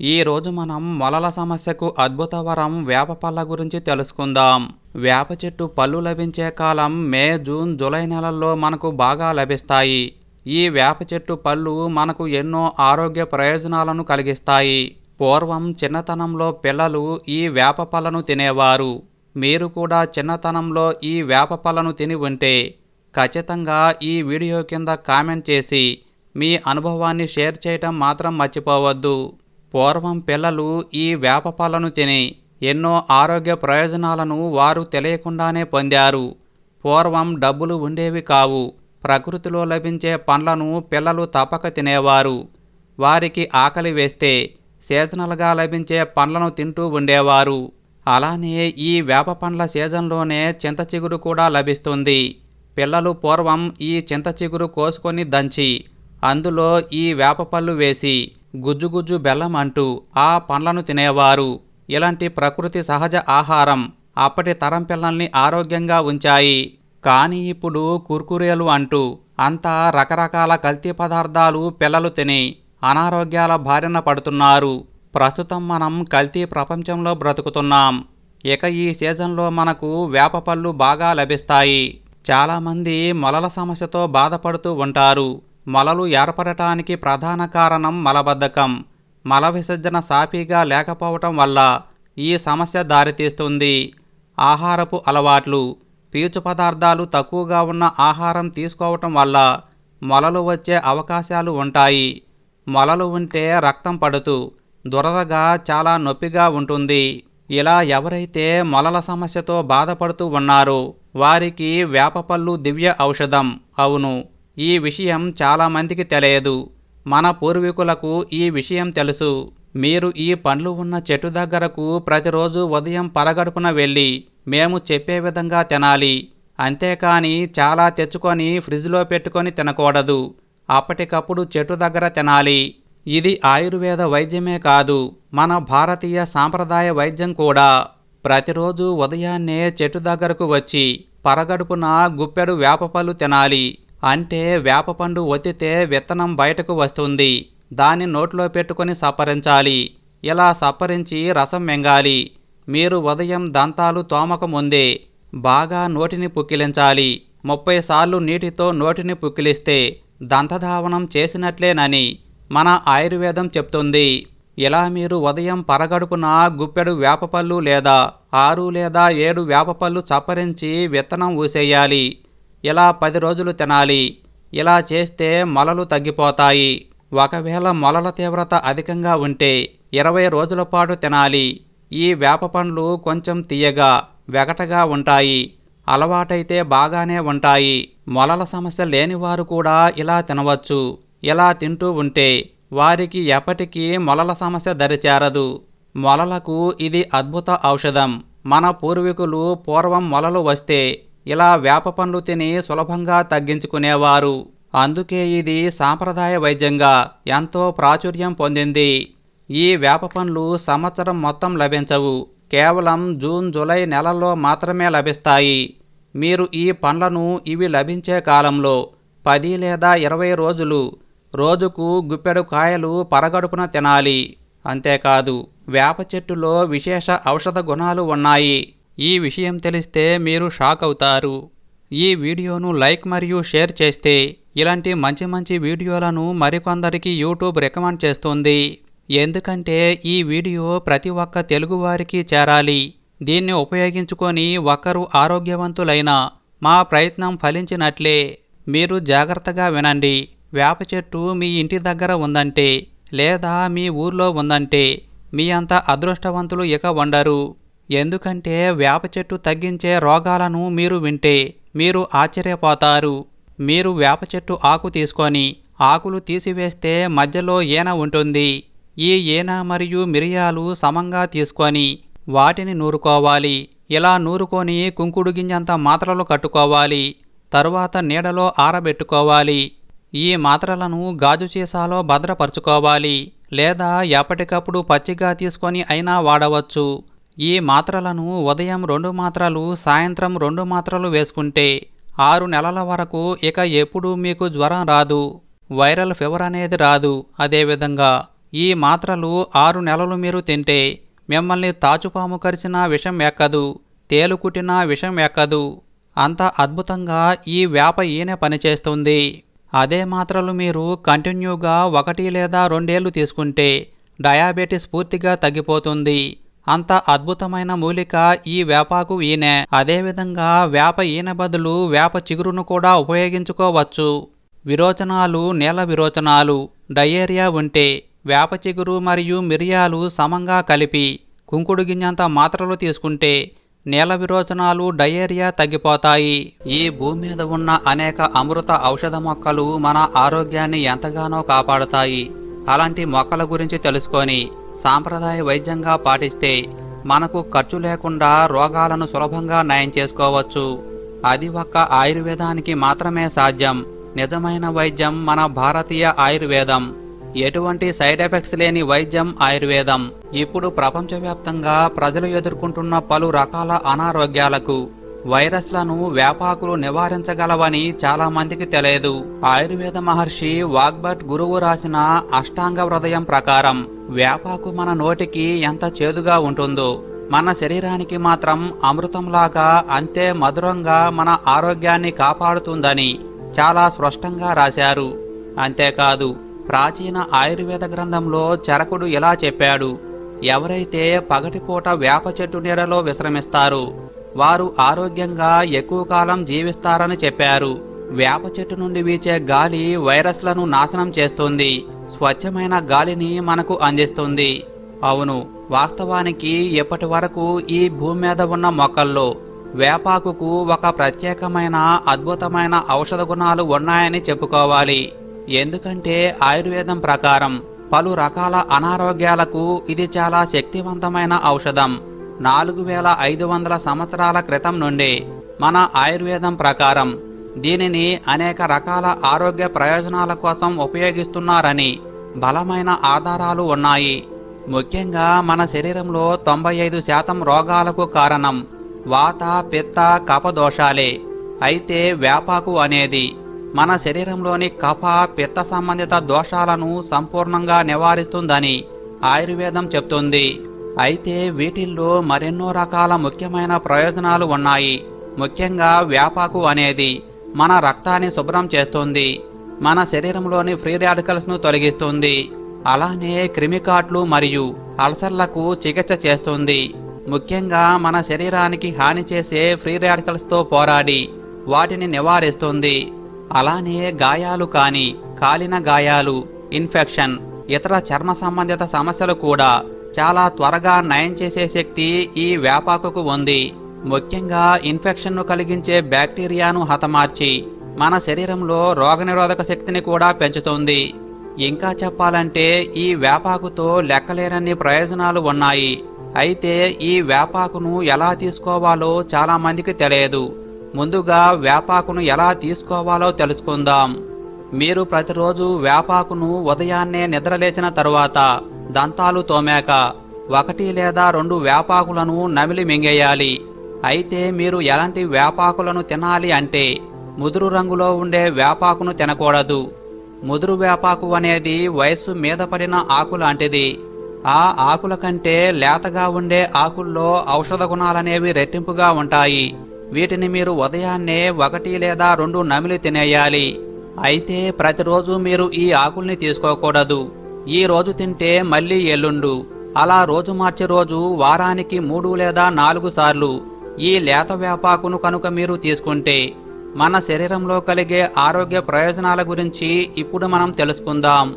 ఈరోజు మనం మొలల సమస్యకు అద్భుతవరం వేప పళ్ళ గురించి తెలుసుకుందాం. వేప చెట్టు పళ్ళు లభించే కాలం మే జూన్ జూలై నెలల్లో మనకు బాగా లభిస్తాయి. ఈ వేప చెట్టు పళ్ళు మనకు ఎన్నో ఆరోగ్య ప్రయోజనాలను కలిగిస్తాయి. పూర్వం చిన్నతనంలో పిల్లలు ఈ వేప పళ్ళను తినేవారు. మీరు కూడా చిన్నతనంలో ఈ వేప పళ్ళను తిని ఉంటే ఖచ్చితంగా ఈ వీడియో కింద కామెంట్ చేసి మీ అనుభవాన్ని షేర్ చేయటం మాత్రం మర్చిపోవద్దు. పూర్వం పిల్లలు ఈ వేప పళ్ళను తిని ఎన్నో ఆరోగ్య ప్రయోజనాలను వారు తెలియకుండానే పొందారు. పూర్వం డబ్బులు ఉండేవి కావు. ప్రకృతిలో లభించే పండ్లను పిల్లలు తప్పక తినేవారు. వారికి ఆకలి వేస్తే సీజనల్గా లభించే పండ్లను తింటూ ఉండేవారు. అలానే ఈ వేప పండ్ల సీజన్లోనే చింత చిగురు కూడా లభిస్తుంది. పిల్లలు పూర్వం ఈ చింత చిగురు కోసుకొని దంచి అందులో ఈ వేప పళ్ళు వేసి గుజ్జుగుజ్జు బెల్లం అంటూ ఆ పండ్లను తినేవారు. ఇలాంటి ప్రకృతి సహజ ఆహారం అప్పటి తరం పిల్లల్ని ఆరోగ్యంగా ఉంచాయి. కానీ ఇప్పుడు కుర్కురేలు అంటూ అంతా రకరకాల కల్తీ పదార్థాలు పిల్లలు తిని అనారోగ్యాల బారిన పడుతున్నారు. ప్రస్తుతం మనం కల్తీ ప్రపంచంలో బ్రతుకుతున్నాం. ఇక ఈ సీజన్లో మనకు వేప పళ్ళు బాగా లభిస్తాయి. చాలామంది మొలల సమస్యతో బాధపడుతూ ఉంటారు. మొలలు ఏర్పడటానికి ప్రధాన కారణం మలబద్ధకం. మల విసర్జన సాఫీగా లేకపోవటం వల్ల ఈ సమస్య దారితీస్తుంది. ఆహారపు అలవాట్లు పీచు పదార్థాలు తక్కువగా ఉన్న ఆహారం తీసుకోవటం వల్ల మొలలు వచ్చే అవకాశాలు ఉంటాయి. మొలలు ఉంటే రక్తం పడుతూ దురదగా చాలా నొప్పిగా ఉంటుంది. ఇలా ఎవరైతే మొలల సమస్యతో బాధపడుతూ ఉన్నారో వారికి వేపపళ్ళు దివ్య ఔషధం. అవును. ఈ విషయం చాలామందికి తెలియదు. మన పూర్వీకులకు ఈ విషయం తెలుసు. మీరు ఈ పండ్లు ఉన్న చెట్టు దగ్గరకు ప్రతిరోజు ఉదయం పరగడుపున వెళ్ళి మేము చెప్పే విధంగా తినాలి. అంతేకాని చాలా తెచ్చుకొని ఫ్రిడ్జ్లో పెట్టుకొని తినకూడదు. అప్పటికప్పుడు చెట్టు దగ్గర తినాలి. ఇది ఆయుర్వేద వైద్యమే కాదు. మన భారతీయ సాంప్రదాయ వైద్యం కూడా. ప్రతిరోజు ఉదయాన్నే చెట్టు దగ్గరకు వచ్చి పరగడుపున గుప్పెడు వేపపళ్ళు తినాలి. అంటే వేపపండు ఒత్తితే విత్తనం బయటకు వస్తుంది. దాన్ని నోట్లో పెట్టుకొని సప్పరించాలి ఇలా సప్పరించి రసం మింగాలి. మీరు ఉదయం దంతాలు తోమక ముందే బాగా నోటిని పుక్కిలించాలి. ముప్పై సార్లు నీటితో నోటిని పుక్కిలిస్తే దంతధావనం చేసినట్లేనని మన ఆయుర్వేదం చెప్తుంది. ఇలా మీరు ఉదయం పరగడుపున గుప్పెడు వేపపళ్ళు లేదా ఆరు లేదా ఏడు వేపపళ్ళు చప్పరించి విత్తనం ఊసేయాలి. ఇలా పది రోజులు తినాలి. ఇలా చేస్తే మొలలు తగ్గిపోతాయి. ఒకవేళ మొలల తీవ్రత అధికంగా ఉంటే ఇరవై రోజుల పాటు తినాలి. ఈ వేప పండ్లు కొంచెం తీయగా వెగటగా ఉంటాయి. అలవాటైతే బాగానే ఉంటాయి. మొలల సమస్య లేనివారు కూడా ఇలా తినవచ్చు. ఇలా తింటూ ఉంటే వారికి ఎప్పటికీ మొలల సమస్య దరిచేరదు మొలలకు ఇది అద్భుత ఔషధం. మన పూర్వీకులు పూర్వం మొలలు వస్తే ఇలా వేప పండ్లు తిని సులభంగా తగ్గించుకునేవారు. అందుకే ఇది సాంప్రదాయ వైద్యంగా ఎంతో ప్రాచుర్యం పొందింది. ఈ వేప పండ్లు సంవత్సరం మొత్తం లభించవు. కేవలం జూన్ జూలై నెలల్లో మాత్రమే లభిస్తాయి. మీరు ఈ పండ్లను ఇవి లభించే కాలంలో పది లేదా ఇరవై రోజులు రోజుకు గుప్పెడు కాయలు పరగడుపున తినాలి. అంతేకాదు వేప చెట్టులో విశేష ఔషధ గుణాలు ఉన్నాయి. ఈ విషయం తెలిస్తే మీరు షాక్ అవుతారు. ఈ వీడియోను లైక్ మరియు షేర్ చేస్తే ఇలాంటి మంచి మంచి వీడియోలను మరికొందరికి యూట్యూబ్ రికమెండ్ చేస్తుంది. ఎందుకంటే ఈ వీడియో ప్రతి ఒక్క తెలుగువారికి చేరాలి. దీన్ని ఉపయోగించుకొని ఒకరు ఆరోగ్యవంతులైన మా ప్రయత్నం ఫలించినట్లే. మీరు జాగ్రత్తగా వినండి. వేప చెట్టు మీ ఇంటి దగ్గర ఉందంటే లేదా మీ ఊర్లో ఉందంటే మీ అంత అదృష్టవంతులు ఇక ఉండరు. ఎందుకంటే వేప చెట్టు తగ్గించే రోగాలను మీరు వింటే మీరు ఆశ్చర్యపోతారు. మీరు వేప చెట్టు ఆకు తీసుకొని ఆకులు తీసివేస్తే మధ్యలో ఈన ఉంటుంది. ఈ ఈన మరియు మిరియాలు సమంగా తీసుకొని వాటిని నూరుకోవాలి. ఇలా నూరుకొని కుంకుడు గింజంత మాత్రలు కట్టుకోవాలి. తరువాత నీడలో ఆరబెట్టుకోవాలి. ఈ మాత్రలను గాజు సీసాలో భద్రపరుచుకోవాలి. లేదా ఎప్పటికప్పుడు పచ్చిగా తీసుకొని అయినా వాడవచ్చు. ఈ మాత్రలను ఉదయం రెండు మాత్రలు సాయంత్రం రెండు మాత్రలు వేసుకుంటే ఆరు నెలల వరకు ఇక ఎప్పుడూ మీకు జ్వరం రాదు వైరల్ ఫీవర్ అనేది రాదు. అదేవిధంగా ఈ మాత్రలు ఆరు నెలలు మీరు తింటే మిమ్మల్ని తాచుపాము కరిచిన విషం ఎక్కదు తేలు కుట్టిన విషం ఎక్కదు. అంత అద్భుతంగా ఈ వేప ఈనె పనిచేస్తుంది. అదే మాత్రలు మీరు కంటిన్యూగా ఒకటి లేదా రెండేళ్ళు తీసుకుంటే డయాబెటీస్ పూర్తిగా తగ్గిపోతుంది. అంత అద్భుతమైన మూలిక ఈ వేపాకు ఈనె. అదేవిధంగా వేప ఈనె బదులు వేప చిగురును కూడా ఉపయోగించుకోవచ్చు. విరోచనాలు నేల విరోచనాలు డయేరియా ఉంటే వేప చిగురు మరియు మిరియాలు సమంగా కలిపి కుంకుడు గింజంత మాత్రలు తీసుకుంటే నేల విరోచనాలు డయేరియా తగ్గిపోతాయి. ఈ భూమి మీద ఉన్న అనేక అమృత ఔషధ మొక్కలు మన ఆరోగ్యాన్ని ఎంతగానో కాపాడతాయి. అలాంటి మొక్కల గురించి తెలుసుకొని సాంప్రదాయ వైద్యంగా పాటిస్తే మనకు ఖర్చు లేకుండా రోగాలను సులభంగా నయం చేసుకోవచ్చు. అది ఒక్క ఆయుర్వేదానికి మాత్రమే సాధ్యం. నిజమైన వైద్యం మన భారతీయ ఆయుర్వేదం. ఎటువంటి సైడ్ ఎఫెక్ట్స్ లేని వైద్యం ఆయుర్వేదం. ఇప్పుడు ప్రపంచవ్యాప్తంగా ప్రజలు ఎదుర్కొంటున్న పలు రకాల అనారోగ్యాలకు వైరస్లను వేపాకులు నివారించగలవని చాలా మందికి తెలియదు. ఆయుర్వేద మహర్షి వాగ్భట్ గురువు రాసిన అష్టాంగ హృదయం ప్రకారం వేపాకు మన నోటికి ఎంత చేదుగా ఉంటుందో మన శరీరానికి మాత్రం అమృతంలాగా అంతే మధురంగా మన ఆరోగ్యాన్ని కాపాడుతుందని చాలా స్పష్టంగా రాశారు. అంతేకాదు ప్రాచీన ఆయుర్వేద గ్రంథంలో చరకుడు ఇలా చెప్పాడు ఎవరైతే పగటిపూట వేప చెట్టు నీడలో విశ్రమిస్తారు వారు ఆరోగ్యంగా ఎక్కువ కాలం జీవిస్తారని చెప్పారు. వేప చెట్టు నుండి వీచే గాలి వైరస్లను నాశనం చేస్తుంది. స్వచ్ఛమైన గాలిని మనకు అందిస్తుంది. అవును వాస్తవానికి ఇప్పటి వరకు ఈ భూమి మీద ఉన్న మొక్కల్లో వేపాకుకు ఒక ప్రత్యేకమైన అద్భుతమైన ఔషధ గుణాలు ఉన్నాయని చెప్పుకోవాలి. ఎందుకంటే ఆయుర్వేదం ప్రకారం పలు రకాల అనారోగ్యాలకు ఇది చాలా శక్తివంతమైన ఔషధం. నాలుగు వేల ఐదు వందల సంవత్సరాల క్రితం నుండి మన ఆయుర్వేదం ప్రకారం దీనిని అనేక రకాల ఆరోగ్య ప్రయోజనాల కోసం ఉపయోగిస్తున్నారని బలమైన ఆధారాలు ఉన్నాయి. ముఖ్యంగా మన శరీరంలో తొంభై ఐదు శాతం రోగాలకు కారణం వాత పిత్త కపదోషాలే అయితే వేపాకు అనేది మన శరీరంలోని కఫ పిత్త సంబంధిత దోషాలను సంపూర్ణంగా నివారిస్తుందని ఆయుర్వేదం చెప్తుంది. అయితే వీటిల్లో మరెన్నో రకాల ముఖ్యమైన ప్రయోజనాలు ఉన్నాయి. ముఖ్యంగా వ్యాపాకు అనేది మన రక్తాన్ని శుభ్రం చేస్తుంది. మన శరీరంలోని ఫ్రీ రాడికల్స్ను తొలగిస్తుంది. అలానే క్రిమికాట్లు మరియు అల్సర్లకు చికిత్స చేస్తుంది. ముఖ్యంగా మన శరీరానికి హాని చేసే ఫ్రీ రాడికల్స్తో పోరాడి వాటిని నివారిస్తుంది. అలానే గాయాలు కాని కాలిన గాయాలు ఇన్ఫెక్షన్ ఇతర చర్మ సంబంధిత సమస్యలు కూడా చాలా త్వరగా నయం చేసే శక్తి ఈ వేపాకుకు ఉంది. ముఖ్యంగా ఇన్ఫెక్షన్ను కలిగించే బ్యాక్టీరియాను హతమార్చి మన శరీరంలో రోగనిరోధక శక్తిని కూడా పెంచుతుంది. ఇంకా చెప్పాలంటే ఈ వేపాకుతో లెక్కలేనన్ని ప్రయోజనాలు ఉన్నాయి. అయితే ఈ వేపాకును ఎలా తీసుకోవాలో చాలా మందికి తెలియదు. ముందుగా వేపాకును ఎలా తీసుకోవాలో తెలుసుకుందాం. మీరు ప్రతిరోజు వేపాకును ఉదయాన్నే నిద్రలేచిన తరువాత దంతాలు తోమాక ఒకటి లేదా రెండు వేపాకులను నమిలి మింగేయాలి. అయితే మీరు ఎలాంటి వేపాకులను తినాలి అంటే ముదురు రంగులో ఉండే వేపాకును తినకూడదు. ముదురు వేపాకు అనేది వయస్సు మీద పడిన ఆకు లాంటిది. ఆ ఆకుల కంటే లేతగా ఉండే ఆకుల్లో ఔషధ గుణాలనేవి రెట్టింపుగా ఉంటాయి. వీటిని మీరు ఉదయాన్నే ఒకటి లేదా రెండు నమిలి తినేయాలి. అయితే ప్రతిరోజు మీరు ఈ ఆకుల్ని తీసుకోకూడదు. ఈ రోజు తింటే మళ్ళీ ఎల్లుండు. అలా రోజు మార్చి రోజు వారానికి మూడు లేదా నాలుగు సార్లు ఈ లేత వేపాకును కనుక మీరు తీసుకుంటే మన శరీరంలో కలిగే ఆరోగ్య ప్రయోజనాల గురించి ఇప్పుడు మనం తెలుసుకుందాం.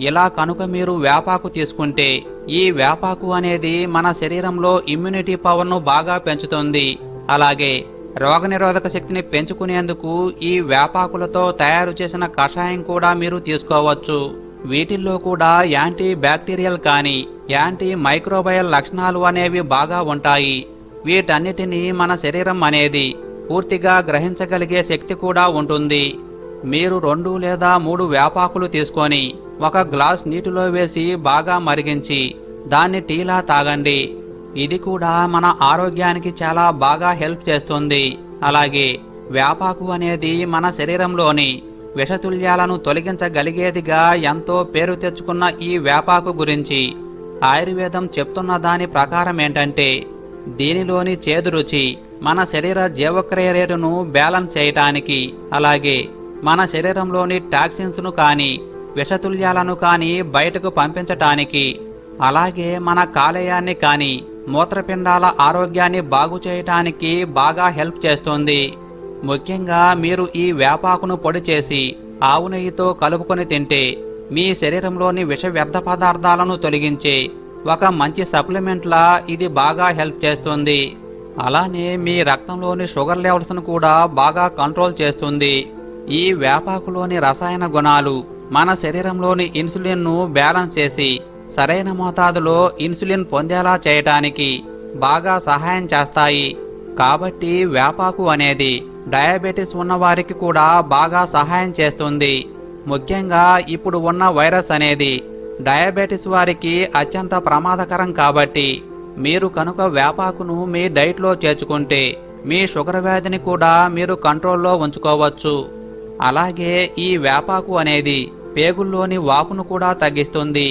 ఇలా కనుక మీరు వేపాకు తీసుకుంటే ఈ వేపాకు అనేది మన శరీరంలో ఇమ్యూనిటీ పవర్ను బాగా పెంచుతుంది. అలాగే రోగనిరోధక శక్తిని పెంచుకునేందుకు ఈ వేపాకులతో తయారు చేసిన కషాయం కూడా మీరు తీసుకోవచ్చు. వీటిల్లో కూడా యాంటీ బ్యాక్టీరియల్ కానీ యాంటీ మైక్రోబయల్ లక్షణాలు అనేవి బాగా ఉంటాయి. వీటన్నిటినీ మన శరీరం అనేది పూర్తిగా గ్రహించగలిగే శక్తి కూడా ఉంటుంది. మీరు రెండు లేదా మూడు వేపాకులు తీసుకొని ఒక గ్లాస్ నీటిలో వేసి బాగా మరిగించి దాన్ని టీలా తాగండి. ఇది కూడా మన ఆరోగ్యానికి చాలా బాగా హెల్ప్ చేస్తుంది. అలాగే వేపాకు అనేది మన శరీరంలోని విషతుల్యాలను తొలగించగలిగేదిగా ఎంతో పేరు తెచ్చుకున్న ఈ వేపాకు గురించి ఆయుర్వేదం చెప్తున్న దాని ప్రకారం ఏంటంటే దీనిలోని చేదు రుచి మన శరీర జీవక్రియ రేటును బ్యాలెన్స్ చేయటానికి అలాగే మన శరీరంలోని టాక్సిన్స్ను కానీ విషతుల్యాలను కానీ బయటకు పంపించటానికి అలాగే మన కాలేయాన్ని కానీ మూత్రపిండాల ఆరోగ్యాన్ని బాగు చేయటానికి బాగా హెల్ప్ చేస్తుంది. ముఖ్యంగా మీరు ఈ వేపాకును పొడి చేసి ఆవు నెయ్యితో కలుపుకొని తింటే మీ శరీరంలోని విష వ్యర్థ పదార్థాలను తొలగించే ఒక మంచి సప్లిమెంట్లా ఇది బాగా హెల్ప్ చేస్తుంది. అలానే మీ రక్తంలోని షుగర్ లెవెల్స్ను కూడా బాగా కంట్రోల్ చేస్తుంది. ఈ వేపాకులోని రసాయన గుణాలు మన శరీరంలోని ఇన్సులిన్ను బ్యాలెన్స్ చేసి సరైన మోతాదులో ఇన్సులిన్ పొందేలా చేయటానికి బాగా సహాయం చేస్తాయి. కాబట్టి వేపాకు అనేది డయాబెటిస్ ఉన్నవారికి కూడా బాగా సహాయం చేస్తుంది. ముఖ్యంగా ఇప్పుడు ఉన్న వైరస్ అనేది డయాబెటిస్ వారికి అత్యంత ప్రమాదకరం కాబట్టి మీరు కనుక వేపాకును మీ డైట్లో చేర్చుకుంటే మీ షుగర్ వ్యాధిని కూడా మీరు కంట్రోల్లో ఉంచుకోవచ్చు. అలాగే ఈ వేపాకు అనేది పేగుల్లోని వాపును కూడా తగ్గిస్తుంది.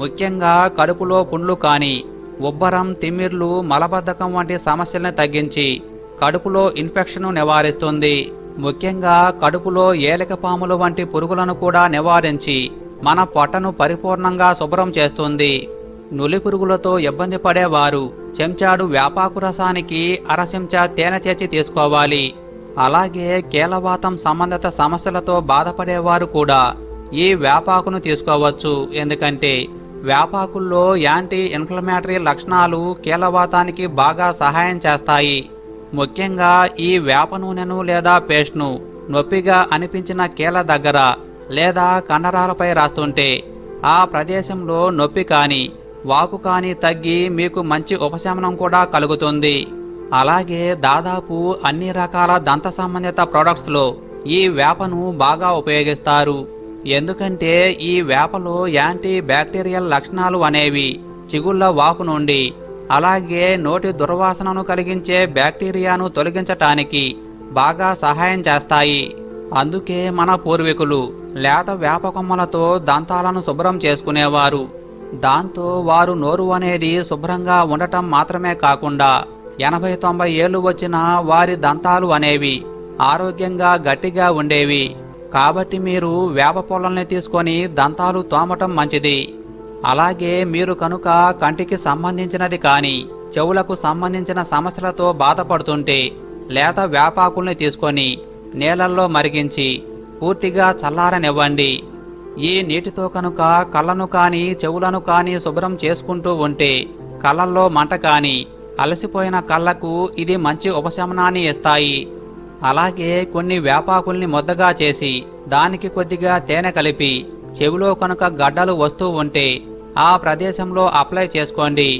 ముఖ్యంగా కడుపులో పుండ్లు కానీ ఉబ్బరం తిమ్మిర్లు మలబద్ధకం వంటి సమస్యలను తగ్గించి కడుపులో ఇన్ఫెక్షన్ను నివారిస్తుంది. ముఖ్యంగా కడుపులో ఏలికపాములు వంటి పురుగులను కూడా నివారించి మన పొట్టను పరిపూర్ణంగా శుభ్రం చేస్తుంది. నులి పురుగులతో ఇబ్బంది పడేవారు చెంచాడు వ్యాపాకు రసానికి అర చెంచా తేనె చేర్చి తీసుకోవాలి. అలాగే కీలవాతం సంబంధిత సమస్యలతో బాధపడేవారు కూడా ఈ వేపాకును తీసుకోవచ్చు. ఎందుకంటే వేపాకుల్లో యాంటీ ఇన్ఫ్లమేటరీ లక్షణాలు కీలవాతానికి బాగా సహాయం చేస్తాయి. ముఖ్యంగా ఈ వేప నూనెను లేదా పేస్ట్ను నొప్పిగా అనిపించిన కీల దగ్గర లేదా కండరాలపై రాస్తుంటే ఆ ప్రదేశంలో నొప్పి కానీ వాపు కానీ తగ్గి మీకు మంచి ఉపశమనం కూడా కలుగుతుంది. అలాగే దాదాపు అన్ని రకాల దంత సంబంధిత ప్రొడక్ట్స్లో ఈ వేపను బాగా ఉపయోగిస్తారు. ఎందుకంటే ఈ వేపలో యాంటీ బ్యాక్టీరియల్ లక్షణాలు అనేవి చిగుళ్ళ వాపు నుండి అలాగే నోటి దుర్వాసనను కలిగించే బ్యాక్టీరియాను తొలగించటానికి బాగా సహాయం చేస్తాయి. అందుకే మన పూర్వీకులు లేత వేప కొమ్మలతో దంతాలను శుభ్రం చేసుకునేవారు. దాంతో వారు నోరు అనేది శుభ్రంగా ఉండటం మాత్రమే కాకుండా ఎనభై తొంభై ఏళ్ళు వచ్చిన వారి దంతాలు అనేవి ఆరోగ్యంగా గట్టిగా ఉండేవి. కాబట్టి మీరు వేప పొలాల్ని తీసుకొని దంతాలు తోమటం మంచిది. అలాగే మీరు కనుక కంటికి సంబంధించినది కానీ చెవులకు సంబంధించిన సమస్యలతో బాధపడుతుంటే లేత వేపాకుల్ని తీసుకొని నీళ్ళల్లో మరిగించి పూర్తిగా చల్లారనివ్వండి. ఈ నీటితో కనుక కళ్ళను కానీ చెవులను కానీ శుభ్రం చేసుకుంటూ ఉంటే కళ్ళల్లో మంట కానీ అలసిపోయిన కళ్ళకు ఇది మంచి ఉపశమనాన్ని ఇస్తాయి. అలాగే కొన్ని వేపాకుల్ని ముద్దగా చేసి దానికి కొద్దిగా తేనె కలిపి చెవిలో కనుక గడ్డలు వస్తూ ఉంటే ఆ ప్రదేశంలో అప్లై చేసుకోండి.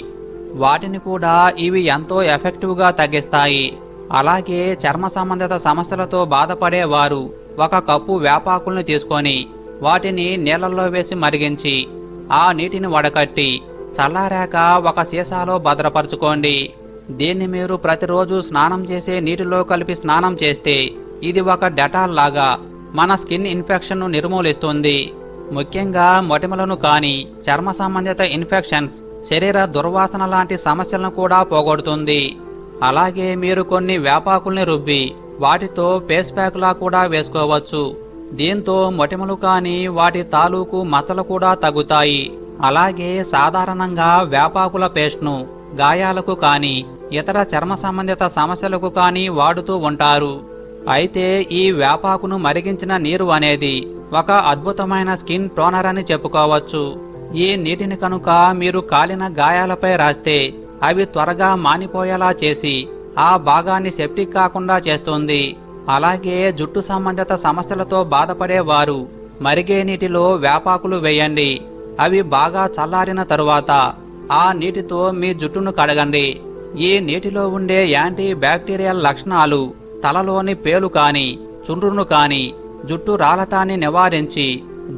వాటిని కూడా ఇవి ఎంతో ఎఫెక్టివ్గా తగ్గిస్తాయి. అలాగే చర్మ సంబంధిత సమస్యలతో బాధపడే వారు ఒక కప్పు వేపాకుల్ని తీసుకొని వాటిని నీళ్ళల్లో వేసి మరిగించి ఆ నీటిని వడకట్టి చల్లారాక ఒక సీసాలో భద్రపరచుకోండి. దీన్ని మీరు ప్రతిరోజు స్నానం చేసే నీటిలో కలిపి స్నానం చేస్తే ఇది ఒక డెటాల్ లాగా మన స్కిన్ ఇన్ఫెక్షన్ను నిర్మూలిస్తుంది. ముఖ్యంగా మొటిమలను కానీ చర్మ సంబంధిత ఇన్ఫెక్షన్స్ శరీర దుర్వాసన లాంటి సమస్యలను కూడా పోగొడుతుంది. అలాగే మీరు కొన్ని వేపాకుల్ని రుబ్బి వాటితో ఫేస్ ప్యాక్లా కూడా వేసుకోవచ్చు. దీంతో మొటిమలు కానీ వాటి తాలూకు మచ్చలు కూడా తగ్గుతాయి. అలాగే సాధారణంగా వేపాకుల పేస్ట్ను గాయాలకు కానీ ఇతర చర్మ సంబంధిత సమస్యలకు కానీ వాడుతూ ఉంటారు. అయితే ఈ వేపాకును మరిగించిన నీరు అనేది ఒక అద్భుతమైన స్కిన్ టోనర్ అని చెప్పుకోవచ్చు. ఈ నీటిని కనుక మీరు కాలిన గాయాలపై రాస్తే అవి త్వరగా మానిపోయేలా చేసి ఆ భాగాన్ని సెప్టిక్ కాకుండా చేస్తుంది. అలాగే జుట్టు సంబంధిత సమస్యలతో బాధపడేవారు మరిగే నీటిలో వేపాకులు వేయండి. అవి బాగా చల్లారిన తరువాత ఆ నీటితో మీ జుట్టును కడగండి. ఈ నీటిలో ఉండే యాంటీ బ్యాక్టీరియల్ లక్షణాలు తలలోని పేలు కాని చుండ్రును కాని జుట్టు రాలటాన్ని నివారించి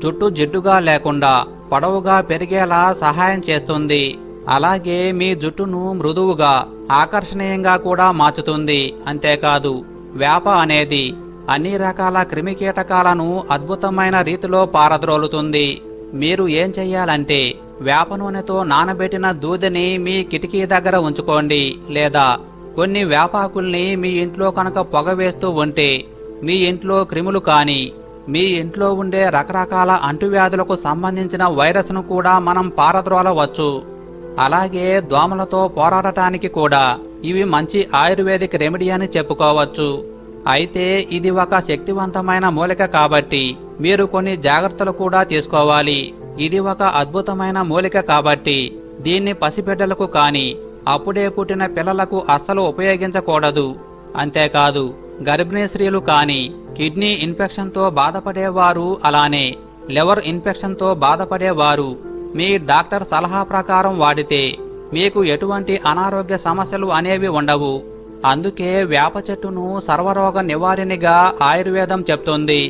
జుట్టు జిడ్డుగా లేకుండా పొడవుగా పెరిగేలా సహాయం చేస్తుంది. అలాగే మీ జుట్టును మృదువుగా ఆకర్షణీయంగా కూడా మార్చుతుంది. అంతేకాదు వేప అనేది అన్ని రకాల క్రిమికీటకాలను అద్భుతమైన రీతిలో పారద్రోలుతుంది. మీరు ఏం చెయ్యాలంటే వేప నూనెతో నానబెట్టిన దూదిని మీ కిటికీ దగ్గర ఉంచుకోండి లేదా కొన్ని వేపాకుల్ని మీ ఇంట్లో కనుక పొగ వేస్తూ ఉంటే మీ ఇంట్లో క్రిములు కానీ మీ ఇంట్లో ఉండే రకరకాల అంటువ్యాధులకు సంబంధించిన వైరస్ను కూడా మనం పారద్రోలవచ్చు. అలాగే దోమలతో పోరాడటానికి కూడా ఇవి మంచి ఆయుర్వేదిక్ రెమెడీ అని చెప్పుకోవచ్చు. అయితే ఇది ఒక శక్తివంతమైన మూలిక కాబట్టి మీరు కొన్ని జాగ్రత్తలు కూడా తీసుకోవాలి. ఇది ఒక అద్భుతమైన మూలిక కాబట్టి దీన్ని పసిబిడ్డలకు కానీ అప్పుడే పుట్టిన పిల్లలకు అస్సలు ఉపయోగించకూడదు. అంతేకాదు గర్భిణీ స్త్రీలు కానీ కిడ్నీ ఇన్ఫెక్షన్తో బాధపడేవారు అలానే లివర్ ఇన్ఫెక్షన్తో బాధపడేవారు. మీ డాక్టర్ సలహా ప్రకారం వాడితే మీకు ఎటువంటి అనారోగ్య సమస్యలు అనేవి ఉండవు. అందుకే వేప చెట్టును సర్వరోగ నివారిణిగా ఆయుర్వేదం చెప్తుంది.